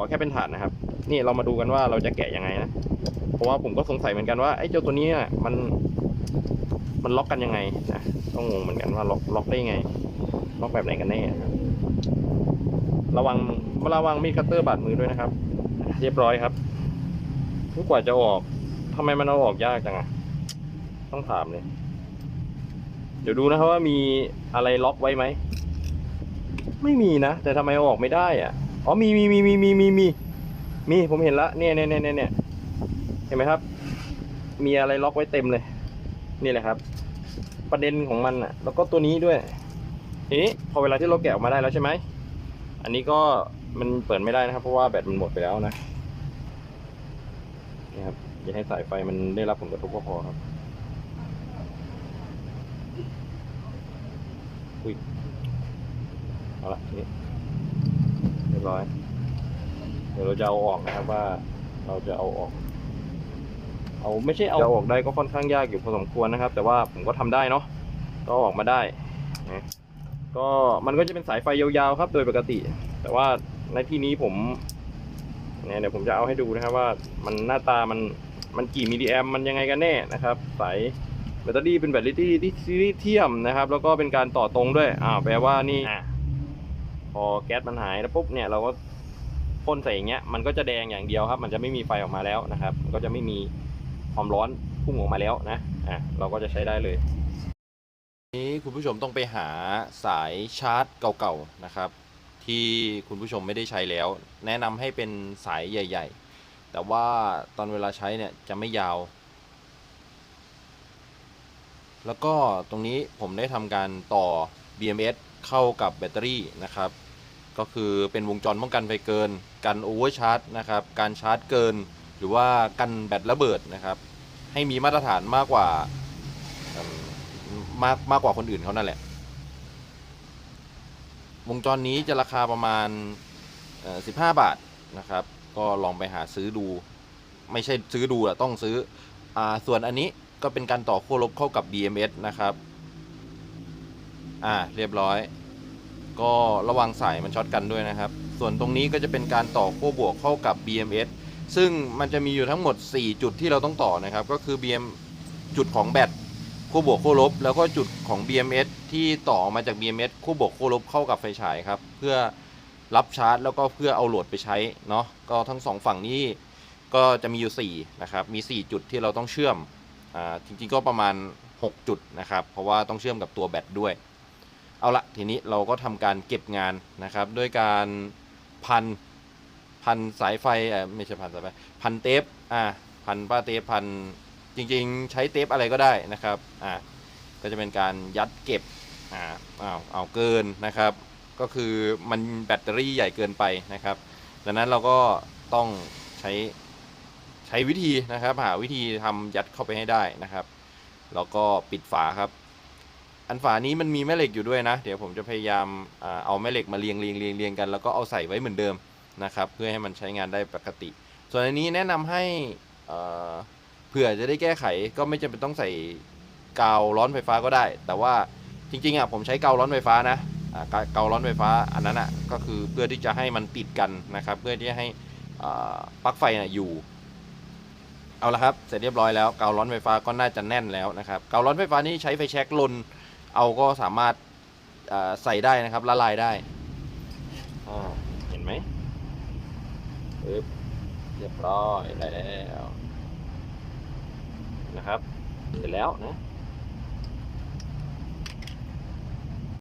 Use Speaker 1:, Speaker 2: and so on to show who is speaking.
Speaker 1: ขอแค่เป็นฐานนะครับ นี่เรามาดูกันว่าเราจะแกะยังไงนะเพราะว่าผมก็สงสัยเหมือนกันว่าไอ้เจ้าตัวนี้นี่ยมัน มันล็อกกันยังไงนะก็งงเหมือนกันว่าล็อกล็อกได้ยังไง ล็อกแบบไหนกันแน่นะครับระวังระวังมีดคัตเตอร์บาดมือด้วยนะครับ เรียบร้อยครับทุกกว่าจะออกทำไมมันเอาออกยากจังอะต้องถามเลย เดี๋ยวดูนะครับว่ามีอะไรล็อกไว้ไหม ไม่มีนะ แต่ทำไมเอาออกไม่ได้อะ อ๋อมีมีมีมีมีมีมีมีผมเห็นละเนี่ยเนี่ยเนี่ยเนี่ยเนี่ยเห็นไหมครับ มีอะไรล็อกไว้เต็มเลย นี่แหละครับ ประเด็นของมันอะ แล้วก็ตัวนี้ด้วยทีนี้พอเวลาที่เราแกะออกมาได้แล้วใช่ไหมอันนี้ก็มันเปิดไม่ได้นะครับ เพราะว่าแบตมันหมดไปแล้วนะนี่ครับอย่าให้สายไฟมันได้รับผลกระทบก็พอครับอุ้ยเอาละทีนี้ รียบร้อย เดี๋ยวเราจะเอาออกนะครับว่าเราจะเอาออก เอาไม่ใช่เอาออกได้ก็ค่อนข้างยากอยู่พอสมควรนะครับ แต่ว่าผมก็ทำได้เนาะก็เอาออกมาได้นะก็มันก็จะเป็นสายไฟยาวๆครับ โดยปกติ แต่ว่าในที่นี้ผมเนี่ยเดี๋ยวผมจะเอาให้ดูนะครับว่ามันหน้าตามันมันกี่มิลลิแอมมันยังไงกันแน่นะครับ สายแบตเตอรี่เป็นแบตเตอรี่ที่ซีรีเทียมนะครับ แล้วก็เป็นการต่อตรงด้วยอ้าวแปลว่านี่ อะพอแก๊สมันหายแล้วปุ๊บเนี่ยเราก็พ่นใส่อย่างเงี้ยมันก็จะแดงอย่างเดียวครับ มันจะไม่มีไฟออกมาแล้วนะครับ มันก็จะไม่มีความร้อนพุ่งออกมาแล้วนะอะเราก็จะใช้ได้เลยนี้คุณผู้ชมต้องไปหาสายชาร์จเก่าๆนะครับ ที่คุณผู้ชมไม่ได้ใช้แล้ว แนะนำให้เป็นสายใหญ่ ๆ แต่ว่าตอนเวลาใช้เนี่ยจะไม่ยาว แล้วก็ตรงนี้ผมได้ทำการต่อ BMS เข้ากับแบตเตอรี่นะครับ ก็คือเป็นวงจรป้องกันไฟเกิน กันโอเวอร์ชาร์จนะครับ การชาร์จเกิน หรือว่ากันแบตระเบิดนะครับ ให้มีมาตรฐานมากกว่ามากมากกว่าคนอื่นเขานั่นแหละ วงจรนี้จะราคาประมาณ 15 บาทนะครับ ก็ลองไปหาซื้อดู ไม่ใช่ซื้อดูอะต้องซื้ออส่วนอันนี้ก็เป็นการต่อขั้วลบเข้ากับ BMS นะครับ อ่า เรียบร้อย ก็ระวังสายมันช็อตกันด้วยนะครับ ส่วนตรงนี้ก็จะเป็นการต่อขั้วบวกเข้ากับ BMS ซึ่งมันจะมีอยู่ทั้งหมด 4 จุดที่เราต้องต่อนะครับ ก็คือ BM จุดของแบตขั้วบวกขั้วลบ แล้วก็จุดของ BMS ที่ต่อมาจาก BMS ขั้วบวกขั้วลบเข้ากับไฟฉายครับ เพื่อรับชาร์จ แล้วก็เพื่อเอาโหลดไปใช้เนาะก็ทั้งสองฝั่งนี้ก็จะมีอยู่ 4 นะครับ มี 4 จุดที่เราต้องเชื่อม อ่า จริงๆ ก็ประมาณ 6 จุดนะครับ เพราะว่าต้องเชื่อมกับตัวแบตด้วย เอาละทีนี้เราก็ทำการเก็บงานนะครับ ด้วยการพันพันสายไฟเอ่อไม่ใช่พันสายไฟพันเทปอ่าพันป้าเทปพันจริงๆ ใช้เทปอะไรก็ได้นะครับอ่าก็จะเป็นการยัดเก็บอ่าเอาเอาเกินนะครับ ก็คือมันแบตเตอรี่ใหญ่เกินไปนะครับ ดังนั้นเราก็ต้องใช้ใช้วิธีนะครับ หาวิธีทำยัดเข้าไปให้ได้นะครับ แล้วก็ปิดฝาครับ อันฝานี้มันมีแม่เหล็กอยู่ด้วยนะ เดี๋ยวผมจะพยายามเอาแม่เหล็กมาเรียงเรียงเรียงเรียงกัน แล้วก็เอาใส่ไว้เหมือนเดิมนะครับ เพื่อให้มันใช้งานได้ปกติ ส่วนอันนี้แนะนำให้เผื่อจะได้แก้ไขก็ไม่จำเป็นต้องใส่กาวร้อนไฟฟ้าก็ได้ แต่ว่าจริงๆอะผมใช้กาวร้อนไฟฟ้านะกาเกาวร้อนไฟฟ้าอันนั้นอะก็คือเพื่อที่จะให้มันติดกันนะครับ เพื่อที่จะให้ปลั๊กไฟน่ะอยู่เอาละครับเสร็จเรียบร้อยแล้วกาวร้อนไฟฟ้าก็น่าจะแน่นแล้วนะครับกาวร้อนไฟฟ้านี่ใช้ไฟแช็กลน เอาก็สามารถใส่ได้นะครับละลายได้เห็นไหมปึ๊บเรียบร้อยแล้วนะครับ เสร็จแล้วนะ